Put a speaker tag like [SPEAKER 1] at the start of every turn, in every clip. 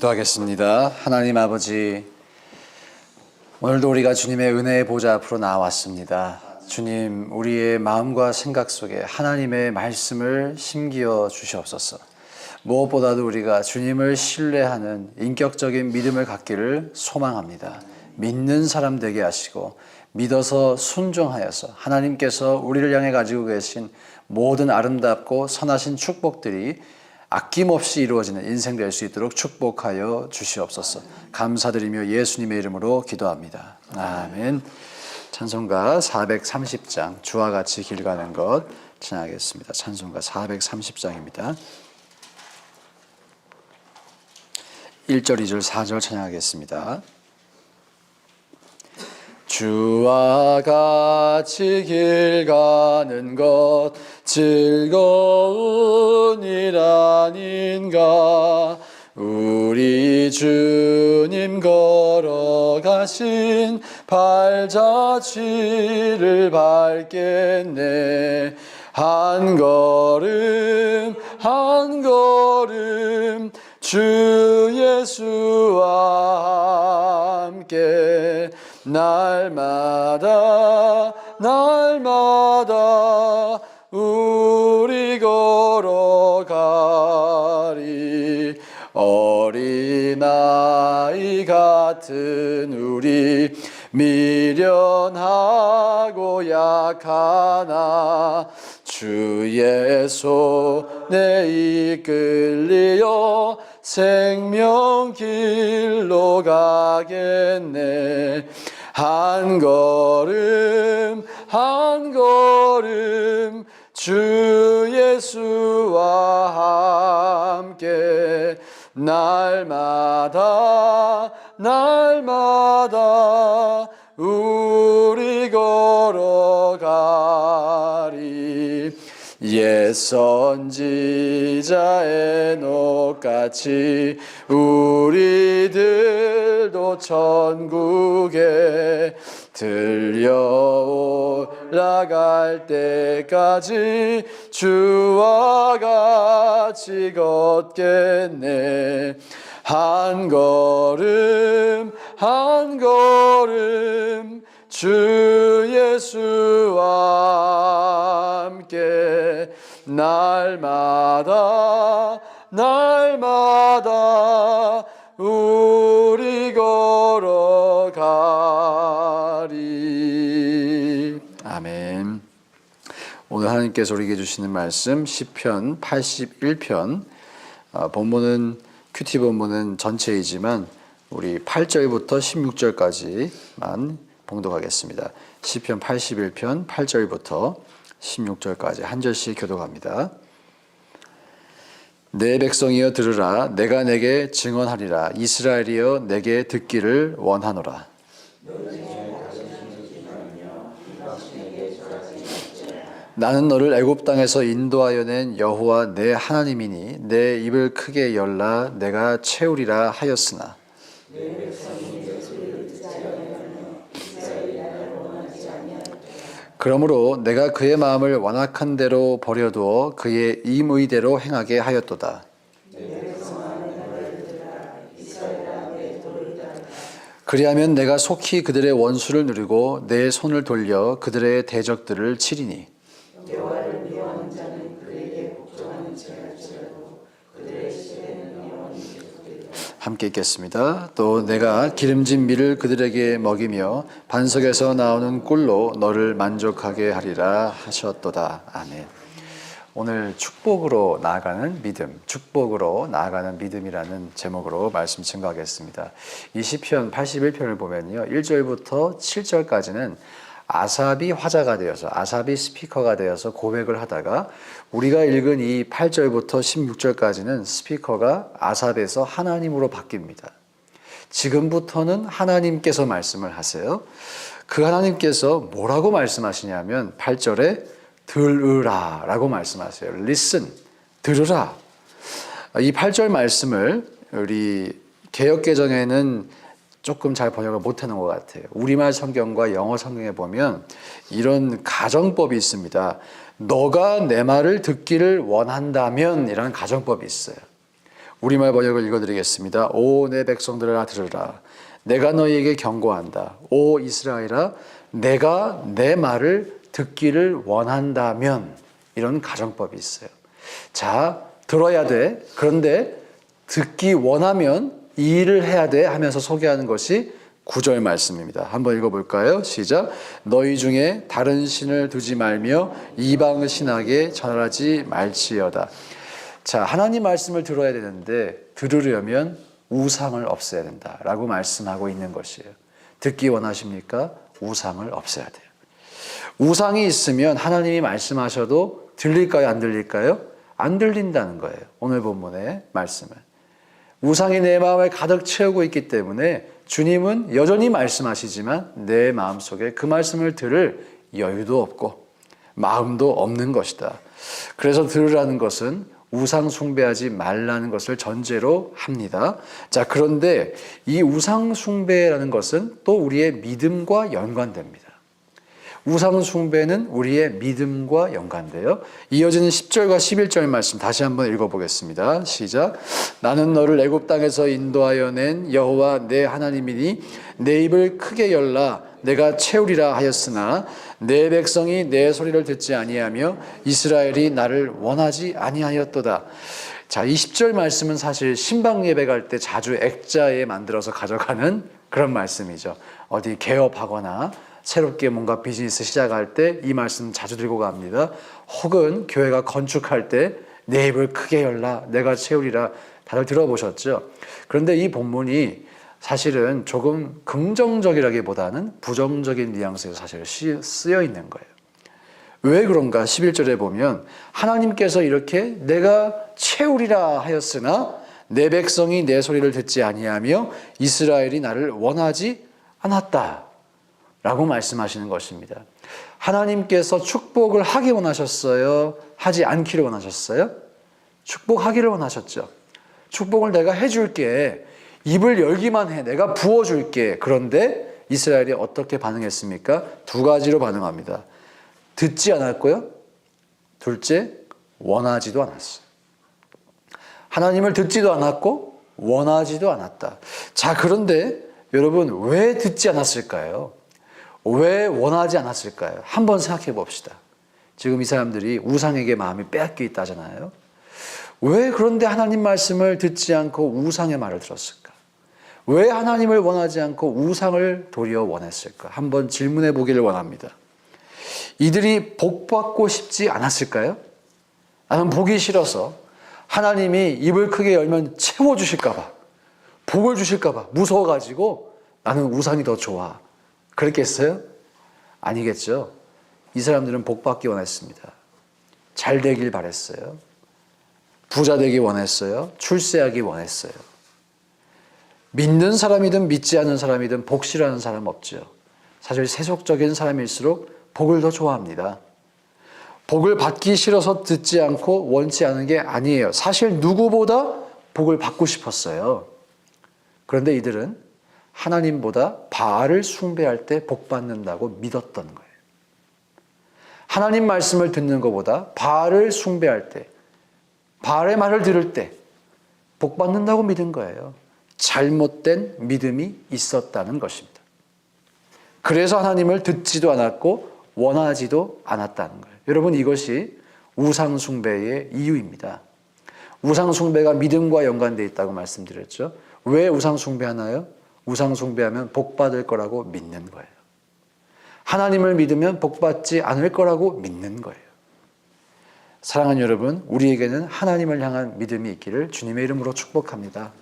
[SPEAKER 1] 기도하겠습니다. 하나님 아버지, 오늘도 우리가 주님의 은혜의 보좌 앞으로 나왔습니다. 주님, 우리의 마음과 생각 속에 하나님의 말씀을 심기어 주시옵소서. 무엇보다도 우리가 주님을 신뢰하는 인격적인 믿음을 갖기를 소망합니다. 믿는 사람 되게 하시고 믿어서 순종하여서 하나님께서 우리를 향해 가지고 계신 모든 아름답고 선하신 축복들이 아낌없이 이루어지는 인생 될 수 있도록 축복하여 주시옵소서. 감사드리며 예수님의 이름으로 기도합니다. 아멘. 찬송가 430장 주와 같이 길 가는 것 찬양하겠습니다. 찬송가 430장입니다. 1절, 2절, 4절 찬양하겠습니다. 주와 같이 길 가는 것 즐거운 일 아닌가? 우리 주님 걸어가신 발자취를 밟겠네. 한 걸음 한 걸음 주 예수와 함께 날마다 날마다 우리 걸어가리. 어린아이 같은 우리 미련하고 약하나 주의 손에 이끌리어 생명길로 가겠네 한 걸음 한 걸음 주 예수와 함께 날마다 날마다 옛 선지자의 녹같이 우리들도 천국에 들려 올라갈 때까지 주와 같이 걷겠네. 한 걸음 한 걸음 주 예수와 함께 날마다 날마다 우리 걸어가리. 아멘. 오늘 하나님께서 우리에게 주시는 말씀 시편 81편. 어, 본문은 큐티 본문은 전체이지만 우리 8절부터 16절까지만 봉독하겠습니다. 시편 81편 8절부터 16절까지 한 절씩 교독합니다. 내 백성이여 들으라. 내가 내게 증언하리라. 이스라엘이여 내게 듣기를 원하노라. 나는 너를 애굽 땅에서 인도하여 낸 여호와 내 하나님이니 내 입을 크게 열라. 내가 채우리라 하였으나 그러므로 내가 그의 마음을 완악한 대로 버려두어 그의 임의대로 행하게 하였도다. 그리하면 내가 속히 그들의 원수를 누리고 내 손을 돌려 그들의 대적들을 치리니 함께 읽겠습니다. 또 내가 기름진 밀을 그들에게 먹이며 반석에서 나오는 꿀로 너를 만족하게 하리라 하셨도다. 아멘. 오늘 축복으로 나아가는 믿음, 축복으로 나아가는 믿음이라는 제목으로 말씀 증거하겠습니다. 이 시편 81편을 보면요. 1절부터 7절까지는 아삽이 화자가 되어서 아삽이 스피커가 되어서 고백을 하다가 우리가 읽은 이 8절부터 16절까지는 스피커가 아삽에서 하나님으로 바뀝니다. 지금부터는 하나님께서 말씀을 하세요. 그 하나님께서 뭐라고 말씀하시냐면 8절에 들으라 라고 말씀하세요. listen, 들으라. 이 8절 말씀을 우리 개혁개정에는 조금 잘 번역을 못하는 것 같아요. 우리말 성경과 영어 성경에 보면 이런 가정법이 있습니다. 너가 내 말을 듣기를 원한다면 이라는 가정법이 있어요. 우리말 번역을 읽어드리겠습니다. 오 내 백성들아 들으라. 내가 너희에게 경고한다. 오 이스라엘아, 내가 내 말을 듣기를 원한다면 이런 가정법이 있어요. 자, 들어야 돼. 그런데 듣기 원하면 이 일을 해야 돼 하면서 소개하는 것이 구절 말씀입니다. 한번 읽어볼까요? 시작. 너희 중에 다른 신을 두지 말며 이방 신에게 전하지 말지어다. 자, 하나님 말씀을 들어야 되는데 들으려면 우상을 없애야 된다라고 말씀하고 있는 것이에요. 듣기 원하십니까? 우상을 없애야 돼요. 우상이 있으면 하나님이 말씀하셔도 들릴까요? 안 들릴까요? 안 들린다는 거예요. 오늘 본문의 말씀은. 우상이 내 마음을 가득 채우고 있기 때문에 주님은 여전히 말씀하시지만 내 마음속에 그 말씀을 들을 여유도 없고 마음도 없는 것이다. 그래서 들으라는 것은 우상 숭배하지 말라는 것을 전제로 합니다. 자, 그런데 이 우상 숭배라는 것은 또 우리의 믿음과 연관됩니다. 우상 숭배는 우리의 믿음과 연관돼요. 이어지는 10절과 11절 말씀 다시 한번 읽어보겠습니다. 시작. 나는 너를 애굽 땅에서 인도하여 낸 여호와 내 하나님이니 내 입을 크게 열라 내가 채우리라 하였으나 내 백성이 내 소리를 듣지 아니하며 이스라엘이 나를 원하지 아니하였도다. 자, 이 10절 말씀은 사실 신방 예배 갈 때 자주 액자에 만들어서 가져가는 그런 말씀이죠. 어디 개업하거나 새롭게 뭔가 비즈니스 시작할 때 이 말씀 자주 들고 갑니다. 혹은 교회가 건축할 때 내 입을 크게 열라 내가 채우리라 다들 들어보셨죠? 그런데 이 본문이 사실은 조금 긍정적이라기보다는 부정적인 뉘앙스에서 사실 쓰여 있는 거예요. 왜 그런가? 11절에 보면 하나님께서 이렇게 내가 채우리라 하였으나 내 백성이 내 소리를 듣지 아니하며 이스라엘이 나를 원하지 않았다. 라고 말씀하시는 것입니다. 하나님께서 축복을 하기 원하셨어요? 하지 않기를 원하셨어요? 축복하기를 원하셨죠. 축복을 내가 해줄게. 입을 열기만 해. 내가 부어줄게. 그런데 이스라엘이 어떻게 반응했습니까? 두 가지로 반응합니다. 듣지 않았고요. 둘째, 원하지도 않았어요. 하나님을 듣지도 않았고, 원하지도 않았다. 자, 그런데 여러분, 왜 듣지 않았을까요? 왜 원하지 않았을까요? 한번 생각해 봅시다. 지금 이 사람들이 우상에게 마음이 빼앗겨 있다잖아요. 왜 그런데 하나님 말씀을 듣지 않고 우상의 말을 들었을까? 왜 하나님을 원하지 않고 우상을 도리어 원했을까? 한번 질문해 보기를 원합니다. 이들이 복 받고 싶지 않았을까요? 나는 보기 싫어서 하나님이 입을 크게 열면 채워 주실까봐, 복을 주실까봐 무서워가지고 나는 우상이 더 좋아. 그랬겠어요? 아니겠죠. 이 사람들은 복 받기 원했습니다. 잘 되길 바랬어요. 부자 되기 원했어요. 출세하기 원했어요. 믿는 사람이든 믿지 않는 사람이든 복 싫어하는 사람 없죠. 사실 세속적인 사람일수록 복을 더 좋아합니다. 복을 받기 싫어서 듣지 않고 원치 않은 게 아니에요. 사실 누구보다 복을 받고 싶었어요. 그런데 이들은 하나님보다 바알을 숭배할 때 복 받는다고 믿었던 거예요. 하나님 말씀을 듣는 것보다 바알을 숭배할 때, 바알의 말을 들을 때 복 받는다고 믿은 거예요. 잘못된 믿음이 있었다는 것입니다. 그래서 하나님을 듣지도 않았고 원하지도 않았다는 거예요. 여러분 이것이 우상 숭배의 이유입니다. 우상 숭배가 믿음과 연관되어 있다고 말씀드렸죠. 왜 우상 숭배하나요? 우상 숭배하면 복 받을 거라고 믿는 거예요. 하나님을 믿으면 복 받지 않을 거라고 믿는 거예요. 사랑하는 여러분, 우리에게는 하나님을 향한 믿음이 있기를 주님의 이름으로 축복합니다.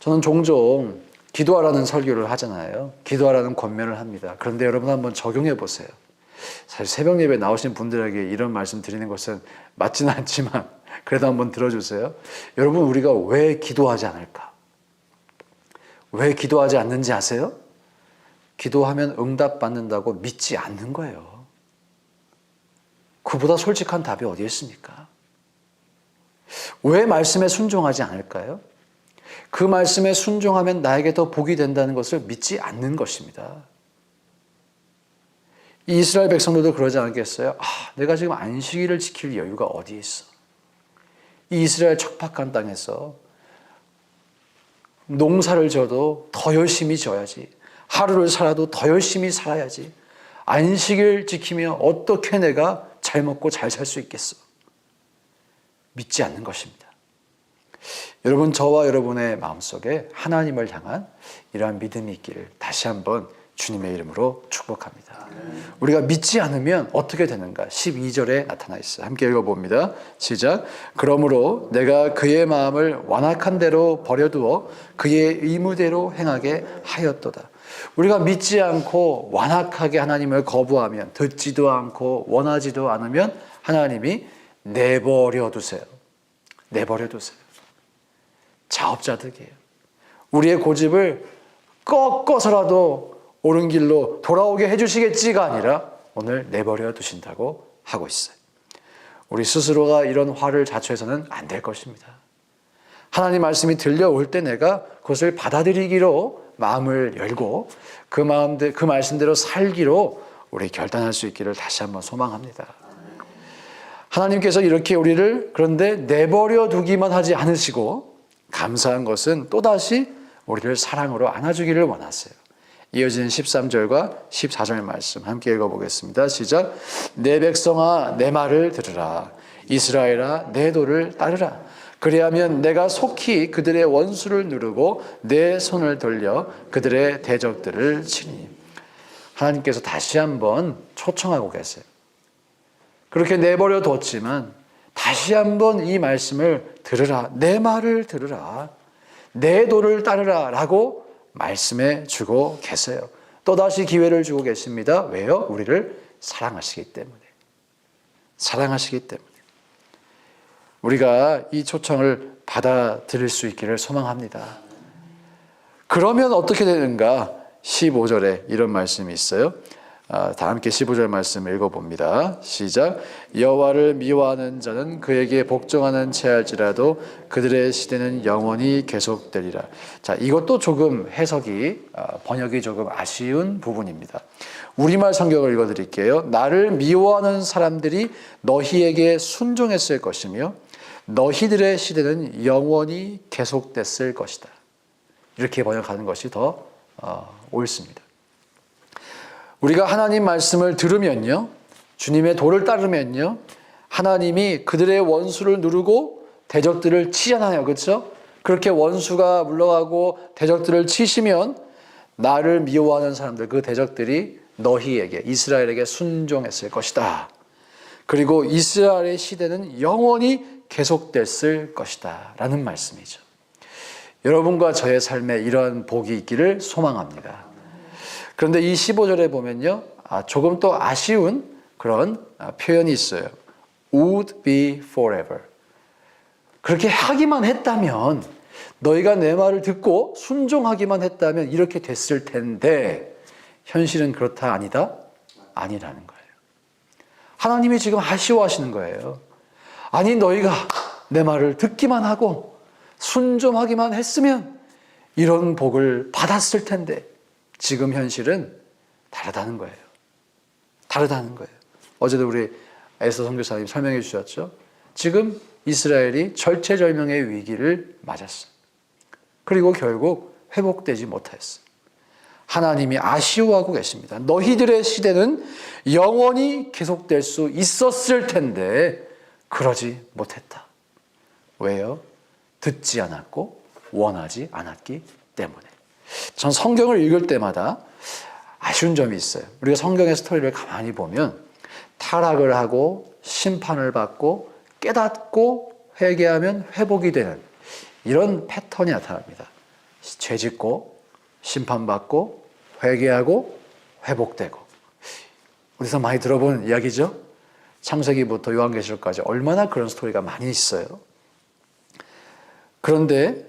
[SPEAKER 1] 저는 종종 기도하라는 설교를 하잖아요. 기도하라는 권면을 합니다. 그런데 여러분 한번 적용해 보세요. 사실 새벽 예배 나오신 분들에게 이런 말씀 드리는 것은 맞지는 않지만 그래도 한번 들어주세요. 여러분 우리가 왜 기도하지 않을까? 왜 기도하지 않는지 아세요? 기도하면 응답받는다고 믿지 않는 거예요. 그보다 솔직한 답이 어디 있습니까? 왜 말씀에 순종하지 않을까요? 그 말씀에 순종하면 나에게 더 복이 된다는 것을 믿지 않는 것입니다. 이스라엘 백성들도 그러지 않겠어요? 아, 내가 지금 안식일을 지킬 여유가 어디 있어? 이 이스라엘 척박한 땅에서 농사를 져도 더 열심히 져야지. 하루를 살아도 더 열심히 살아야지. 안식을 지키며 어떻게 내가 잘 먹고 잘 살 수 있겠어? 믿지 않는 것입니다. 여러분, 저와 여러분의 마음속에 하나님을 향한 이러한 믿음이 있기를 다시 한번 주님의 이름으로 축복합니다. 우리가 믿지 않으면 어떻게 되는가? 12절에 나타나 있어요. 함께 읽어봅니다. 시작. 그러므로 내가 그의 마음을 완악한 대로 버려두어 그의 의무대로 행하게 하였도다. 우리가 믿지 않고 완악하게 하나님을 거부하면 듣지도 않고 원하지도 않으면 하나님이 내버려 두세요. 내버려 두세요. 자업자득이에요. 우리의 고집을 꺾어서라도 옳은 길로 돌아오게 해주시겠지가 아니라 오늘 내버려 두신다고 하고 있어요. 우리 스스로가 이런 화를 자초해서는 안 될 것입니다. 하나님 말씀이 들려올 때 내가 그것을 받아들이기로 마음을 열고 그 마음대 그 말씀대로 살기로 우리 결단할 수 있기를 다시 한번 소망합니다. 하나님께서 이렇게 우리를 그런데 내버려 두기만 하지 않으시고 감사한 것은 또다시 우리를 사랑으로 안아주기를 원하세요. 이어지는 13절과 14절 말씀 함께 읽어보겠습니다. 시작. 내 백성아 내 말을 들으라. 이스라엘아 내 도를 따르라. 그리하면 내가 속히 그들의 원수를 누르고 내 손을 돌려 그들의 대적들을 치니. 하나님께서 다시 한번 초청하고 계세요. 그렇게 내버려 뒀지만 다시 한번 이 말씀을 들으라. 내 말을 들으라. 내 도를 따르라. 라고 말씀해 주고 계세요. 또다시 기회를 주고 계십니다. 왜요? 우리를 사랑하시기 때문에. 사랑하시기 때문에. 우리가 이 초청을 받아들일 수 있기를 소망합니다. 그러면 어떻게 되는가? 15절에 이런 말씀이 있어요. 아, 다 함께 15절 말씀 읽어봅니다. 시작. 여호와를 미워하는 자는 그에게 복종하는 채할지라도 그들의 시대는 영원히 계속되리라. 자, 이것도 조금 해석이 아, 번역이 조금 아쉬운 부분입니다. 우리말 성경을 읽어드릴게요. 나를 미워하는 사람들이 너희에게 순종했을 것이며 너희들의 시대는 영원히 계속됐을 것이다. 이렇게 번역하는 것이 더 어, 옳습니다. 우리가 하나님 말씀을 들으면요, 주님의 도를 따르면요, 하나님이 그들의 원수를 누르고 대적들을 치잖아요, 그렇죠? 그렇게 원수가 물러가고 대적들을 치시면 나를 미워하는 사람들, 그 대적들이 너희에게 이스라엘에게 순종했을 것이다. 그리고 이스라엘의 시대는 영원히 계속됐을 것이다. 라는 말씀이죠. 여러분과 저의 삶에 이러한 복이 있기를 소망합니다. 그런데 이 15절에 보면요. 아, 조금 또 아쉬운 그런 아, 표현이 있어요. would be forever. 그렇게 하기만 했다면, 너희가 내 말을 듣고 순종하기만 했다면 이렇게 됐을 텐데, 현실은 그렇다 아니다? 아니라는 거예요. 하나님이 지금 아쉬워하시는 거예요. 아니, 너희가 내 말을 듣기만 하고 순종하기만 했으면 이런 복을 받았을 텐데, 지금 현실은 다르다는 거예요. 다르다는 거예요. 어제도 우리 에서 선교사님 설명해 주셨죠. 지금 이스라엘이 절체절명의 위기를 맞았어요. 그리고 결국 회복되지 못하였어요. 하나님이 아쉬워하고 계십니다. 너희들의 시대는 영원히 계속될 수 있었을 텐데 그러지 못했다. 왜요? 듣지 않았고 원하지 않았기 때문에. 전 성경을 읽을 때마다 아쉬운 점이 있어요. 우리가 성경의 스토리를 가만히 보면 타락을 하고 심판을 받고 깨닫고 회개하면 회복이 되는 이런 패턴이 나타납니다. 죄 짓고 심판받고 회개하고 회복되고 우리서 많이 들어본 이야기죠. 창세기부터 요한계시록까지 얼마나 그런 스토리가 많이 있어요. 그런데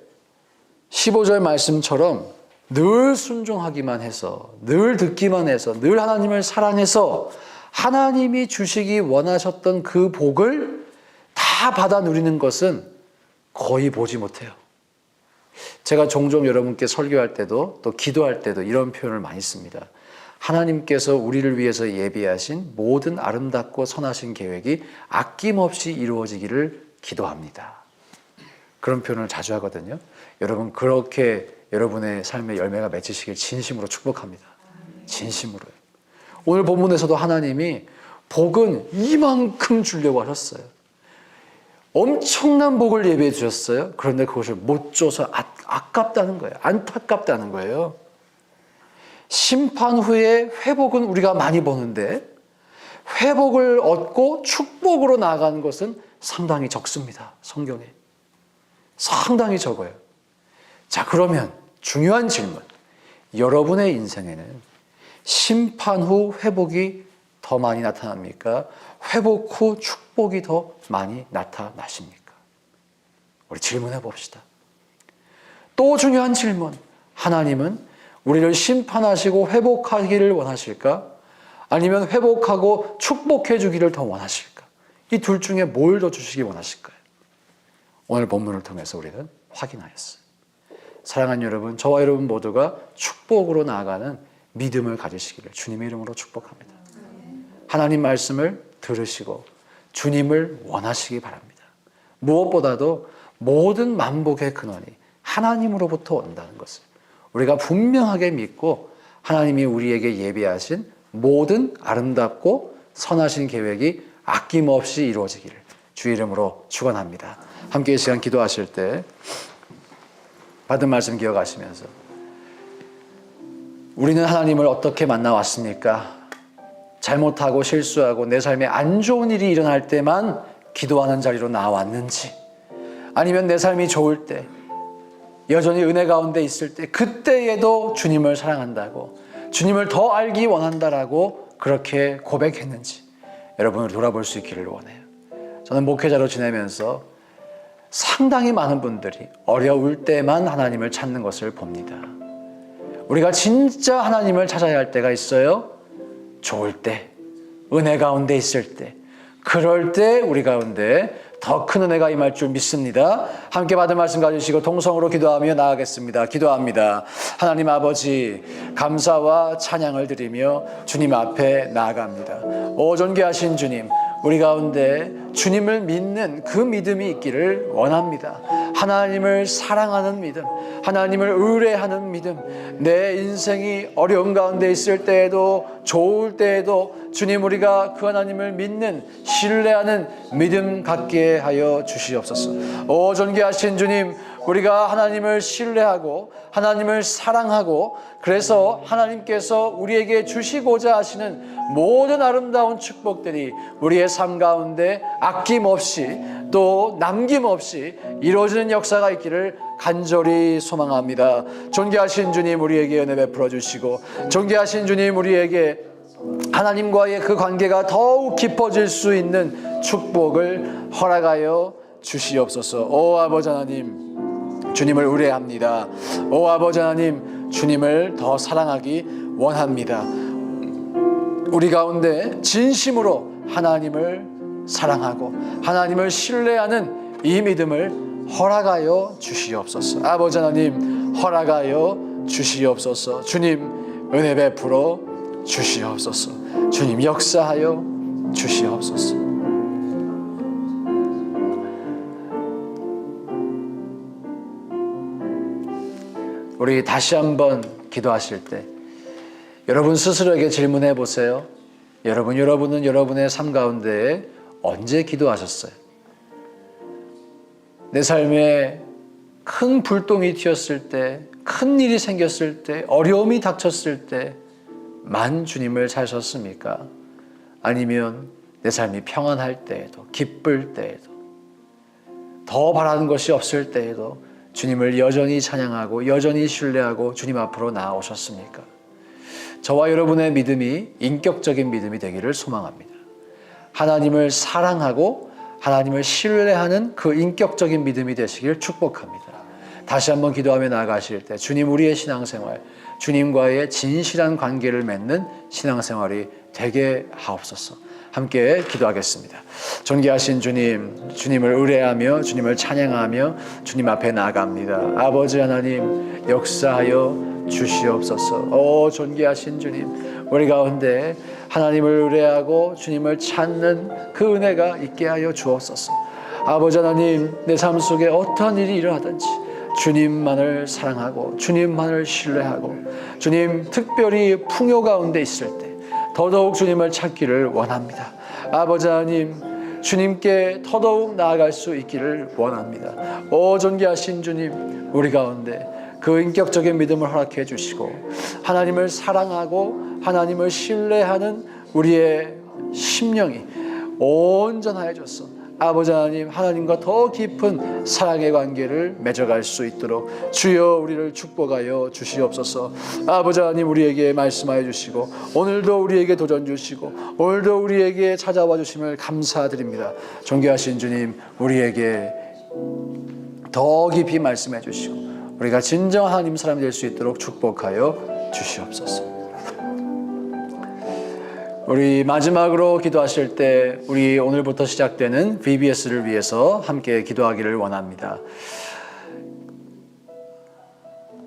[SPEAKER 1] 15절 말씀처럼 늘 순종하기만 해서, 늘 듣기만 해서, 늘 하나님을 사랑해서 하나님이 주시기 원하셨던 그 복을 다 받아 누리는 것은 거의 보지 못해요. 제가 종종 여러분께 설교할 때도 또 기도할 때도 이런 표현을 많이 씁니다. 하나님께서 우리를 위해서 예비하신 모든 아름답고 선하신 계획이 아낌없이 이루어지기를 기도합니다. 그런 표현을 자주 하거든요. 여러분 그렇게 여러분의 삶의 열매가 맺히시길 진심으로 축복합니다. 진심으로요. 오늘 본문에서도 하나님이 복은 이만큼 주려고 하셨어요. 엄청난 복을 예배해 주셨어요. 그런데 그것을 못 줘서 아, 아깝다는 거예요. 안타깝다는 거예요. 심판 후에 회복은 우리가 많이 보는데 회복을 얻고 축복으로 나아가는 것은 상당히 적습니다. 성경에. 상당히 적어요. 자, 그러면 중요한 질문. 여러분의 인생에는 심판 후 회복이 더 많이 나타납니까? 회복 후 축복이 더 많이 나타나십니까? 우리 질문해 봅시다. 또 중요한 질문. 하나님은 우리를 심판하시고 회복하기를 원하실까? 아니면 회복하고 축복해 주기를 더 원하실까? 이 둘 중에 뭘 더 주시기 원하실까요? 오늘 본문을 통해서 우리는 확인하였어요. 사랑하는 여러분, 저와 여러분 모두가 축복으로 나아가는 믿음을 가지시기를 주님의 이름으로 축복합니다. 하나님 말씀을 들으시고 주님을 원하시기 바랍니다. 무엇보다도 모든 만복의 근원이 하나님으로부터 온다는 것을 우리가 분명하게 믿고 하나님이 우리에게 예비하신 모든 아름답고 선하신 계획이 아낌없이 이루어지기를 주 이름으로 축원합니다. 함께 이 시간 기도하실 때 받은 말씀 기억하시면서 우리는 하나님을 어떻게 만나왔습니까? 잘못하고 실수하고 내 삶에 안 좋은 일이 일어날 때만 기도하는 자리로 나왔는지 아니면 내 삶이 좋을 때 여전히 은혜 가운데 있을 때 그때에도 주님을 사랑한다고 주님을 더 알기 원한다라고 그렇게 고백했는지 여러분을 돌아볼 수 있기를 원해요. 저는 목회자로 지내면서 상당히 많은 분들이 어려울 때만 하나님을 찾는 것을 봅니다. 우리가 진짜 하나님을 찾아야 할 때가 있어요. 좋을 때, 은혜 가운데 있을 때, 그럴 때 우리 가운데 더 큰 은혜가 임할 줄 믿습니다. 함께 받은 말씀 가지시고 동성으로 기도하며 나아가겠습니다. 기도합니다. 하나님 아버지, 감사와 찬양을 드리며 주님 앞에 나아갑니다. 오, 존귀하신 주님, 우리 가운데 주님을 믿는 그 믿음이 있기를 원합니다. 하나님을 사랑하는 믿음, 하나님을 의뢰하는 믿음, 내 인생이 어려운 가운데 있을 때에도 좋을 때에도 주님 우리가 그 하나님을 믿는 신뢰하는 믿음 갖게 하여 주시옵소서. 오 존귀하신 주님, 우리가 하나님을 신뢰하고 하나님을 사랑하고 그래서 하나님께서 우리에게 주시고자 하시는 모든 아름다운 축복들이 우리의 삶 가운데 아낌없이 또 남김없이 이루어지는 역사가 있기를 간절히 소망합니다. 존귀하신 주님 우리에게 은혜 베풀어 주시고 존귀하신 주님 우리에게 하나님과의 그 관계가 더욱 깊어질 수 있는 축복을 허락하여 주시옵소서. 오 아버지 하나님 주님을 의뢰합니다. 오 아버지 하나님 주님을 더 사랑하기 원합니다. 우리 가운데 진심으로 하나님을 사랑하고 하나님을 신뢰하는 이 믿음을 허락하여 주시옵소서. 아버지 하나님 허락하여 주시옵소서. 주님 은혜 베풀어 주시옵소서. 주님 역사하여 주시옵소서. 우리 다시 한번 기도하실 때 여러분 스스로에게 질문해 보세요. 여러분, 여러분은 여러분의 삶 가운데 언제 기도하셨어요? 내 삶에 큰 불똥이 튀었을 때, 큰 일이 생겼을 때, 어려움이 닥쳤을 때만 주님을 찾으셨습니까? 아니면 내 삶이 평안할 때에도, 기쁠 때에도, 더 바라는 것이 없을 때에도 주님을 여전히 찬양하고 여전히 신뢰하고 주님 앞으로 나아오셨습니까? 저와 여러분의 믿음이 인격적인 믿음이 되기를 소망합니다. 하나님을 사랑하고 하나님을 신뢰하는 그 인격적인 믿음이 되시길 축복합니다. 다시 한번 기도하며 나아가실 때 주님 우리의 신앙생활, 주님과의 진실한 관계를 맺는 신앙생활이 되게 하옵소서. 함께 기도하겠습니다. 존귀하신 주님, 주님을 의뢰하며 주님을 찬양하며 주님 앞에 나갑니다. 아버지 하나님 역사하여 주시옵소서. 오 존귀하신 주님, 우리 가운데 하나님을 의뢰하고 주님을 찾는 그 은혜가 있게 하여 주옵소서. 아버지 하나님 내 삶 속에 어떠한 일이 일어나든지 주님만을 사랑하고 주님만을 신뢰하고 주님 특별히 풍요 가운데 있을 때 더더욱 주님을 찾기를 원합니다. 아버지 하나님 주님께 더더욱 나아갈 수 있기를 원합니다. 오 존귀하신 주님 우리 가운데 그 인격적인 믿음을 허락해 주시고 하나님을 사랑하고 하나님을 신뢰하는 우리의 심령이 온전하여졌어. 아버지 하나님 하나님과 더 깊은 사랑의 관계를 맺어갈 수 있도록 주여 우리를 축복하여 주시옵소서. 아버지 하나님 우리에게 말씀하여 주시고 오늘도 우리에게 도전 주시고 오늘도 우리에게 찾아와 주심을 감사드립니다. 존귀하신 주님 우리에게 더 깊이 말씀해 주시고 우리가 진정 하나님 사람이 될 수 있도록 축복하여 주시옵소서 우리 마지막으로 기도하실 때 우리 오늘부터 시작되는 VBS를 위해서 함께 기도하기를 원합니다.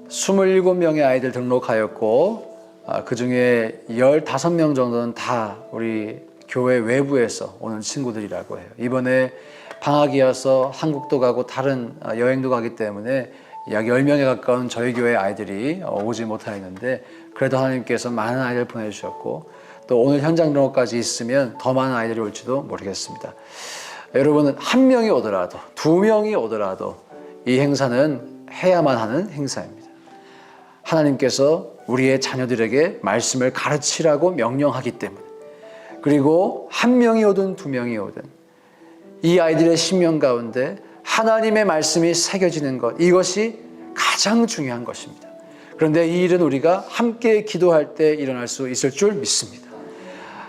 [SPEAKER 1] 27명의 아이들 등록하였고 아, 그 중에 15명 정도는 다 우리 교회 외부에서 오는 친구들이라고 해요. 이번에 방학이어서 한국도 가고 다른 아, 여행도 가기 때문에 약 10명에 가까운 저희 교회 아이들이 어, 오지 못하였는데 그래도 하나님께서 많은 아이들 보내주셨고 또 오늘 현장 등록까지 있으면 더 많은 아이들이 올지도 모르겠습니다. 여러분은 한 명이 오더라도 두 명이 오더라도 이 행사는 해야만 하는 행사입니다. 하나님께서 우리의 자녀들에게 말씀을 가르치라고 명령하기 때문에 그리고 한 명이 오든 두 명이 오든 이 아이들의 심령 가운데 하나님의 말씀이 새겨지는 것 이것이 가장 중요한 것입니다. 그런데 이 일은 우리가 함께 기도할 때 일어날 수 있을 줄 믿습니다.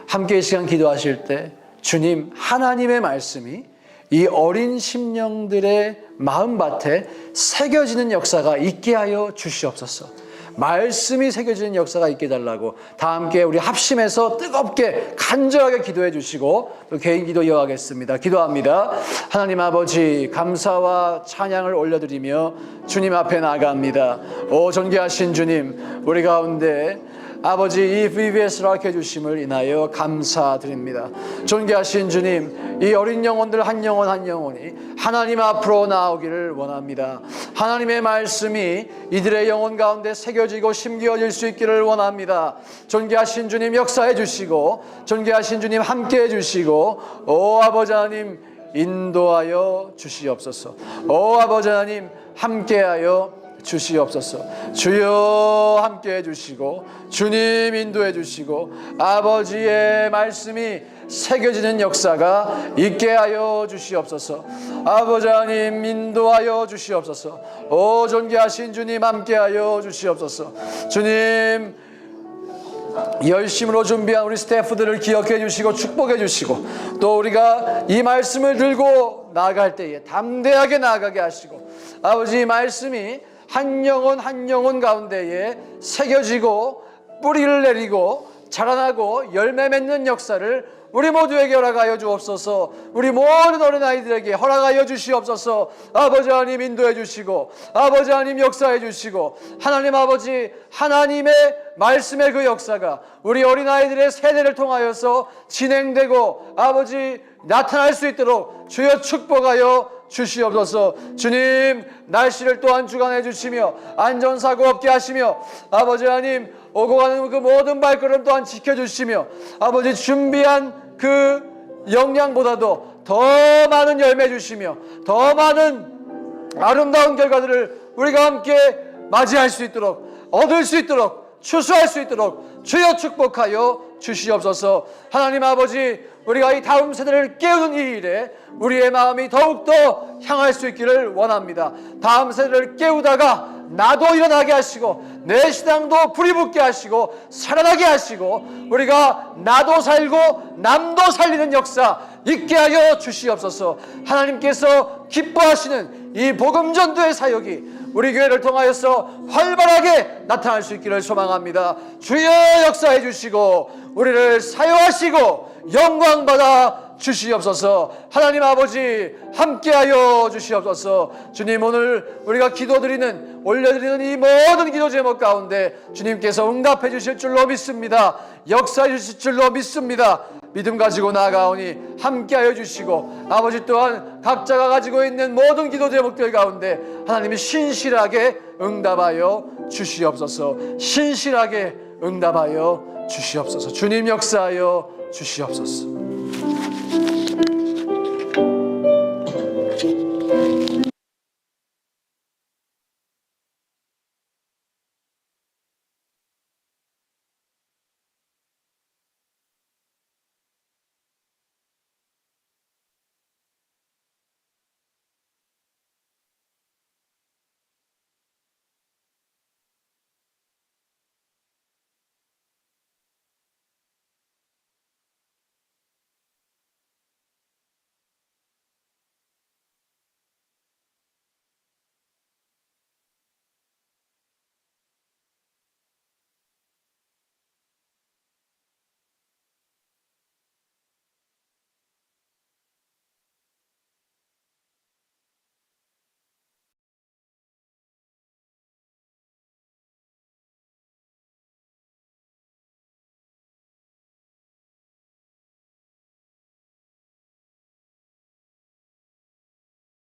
[SPEAKER 1] 함께 이 시간 기도하실 때 주님 하나님의 말씀이 이 어린 심령들의 마음밭에 새겨지는 역사가 있게 하여 주시옵소서. 말씀이 새겨지는 역사가 있게 달라고 다 함께 우리 합심해서 뜨겁게 간절하게 기도해 주시고 또 개인 기도 이어가겠습니다. 기도합니다. 하나님 아버지 감사와 찬양을 올려드리며 주님 앞에 나갑니다. 오 존귀하신 주님 우리 가운데 아버지 이 VBS를 허락해 주심을 인하여 감사드립니다. 존귀하신 주님, 이 어린 영혼들 한 영혼 한 영혼이 하나님 앞으로 나오기를 원합니다. 하나님의 말씀이 이들의 영혼 가운데 새겨지고 심겨질 수 있기를 원합니다. 존귀하신 주님 역사해 주시고 존귀하신 주님 함께 해 주시고 오 아버지 하나님 인도하여 주시옵소서. 오 아버지 하나님 함께하여 주시옵소서. 주여 함께 해주시고 주님 인도해 주시고 아버지의 말씀이 새겨지는 역사가 있게 하여 주시옵소서. 아버지 하나님 인도하여 주시옵소서. 오 존귀하신 주님 함께 하여 주시옵소서. 주님 열심으로 준비한 우리 스태프들을 기억해 주시고 축복해 주시고 또 우리가 이 말씀을 들고 나아갈 때에 담대하게 나아가게 하시고 아버지 이 말씀이 한 영혼 한 영혼 가운데에 새겨지고 뿌리를 내리고 자라나고 열매 맺는 역사를 우리 모두에게 허락하여 주옵소서. 우리 모든 어린 아이들에게 허락하여 주시옵소서. 아버지 하나님 인도해 주시고 아버지 하나님 역사해 주시고 하나님 아버지 하나님의 말씀의 그 역사가 우리 어린 아이들의 세대를 통하여서 진행되고 아버지 나타날 수 있도록 주여 축복하여 주시옵소서. 주님 날씨를 또한 주관해 주시며 안전사고 없게 하시며 아버지 하나님 오고 가는 그 모든 발걸음 또한 지켜주시며 아버지 준비한 그 영양보다도 더 많은 열매 주시며 더 많은 아름다운 결과들을 우리가 함께 맞이할 수 있도록 얻을 수 있도록 추수할 수 있도록 주여 축복하여 주시옵소서 하나님 아버지 우리가 이 다음 세대를 깨우는 이 일에 우리의 마음이 더욱더 향할 수 있기를 원합니다. 다음 세대를 깨우다가 나도 일어나게 하시고 내 신앙도 불이 붙게 하시고 살아나게 하시고 우리가 나도 살고 남도 살리는 역사 있게 하여 주시옵소서. 하나님께서 기뻐하시는 이 복음 전도의 사역이 우리 교회를 통하여서 활발하게 나타날 수 있기를 소망합니다. 주여 역사해 주시고 우리를 사용하시고 영광 받아 주시옵소서. 하나님 아버지 함께하여 주시옵소서. 주님 오늘 우리가 기도드리는 올려드리는 이 모든 기도 제목 가운데 주님께서 응답해 주실 줄로 믿습니다. 역사해 주실 줄로 믿습니다. 믿음 가지고 나아가오니 함께하여 주시고 아버지 또한 각자가 가지고 있는 모든 기도 제목들 가운데 하나님이 신실하게 응답하여 주시옵소서. 신실하게 응답하여 주시옵소서. 주님 역사하여 주시옵소서.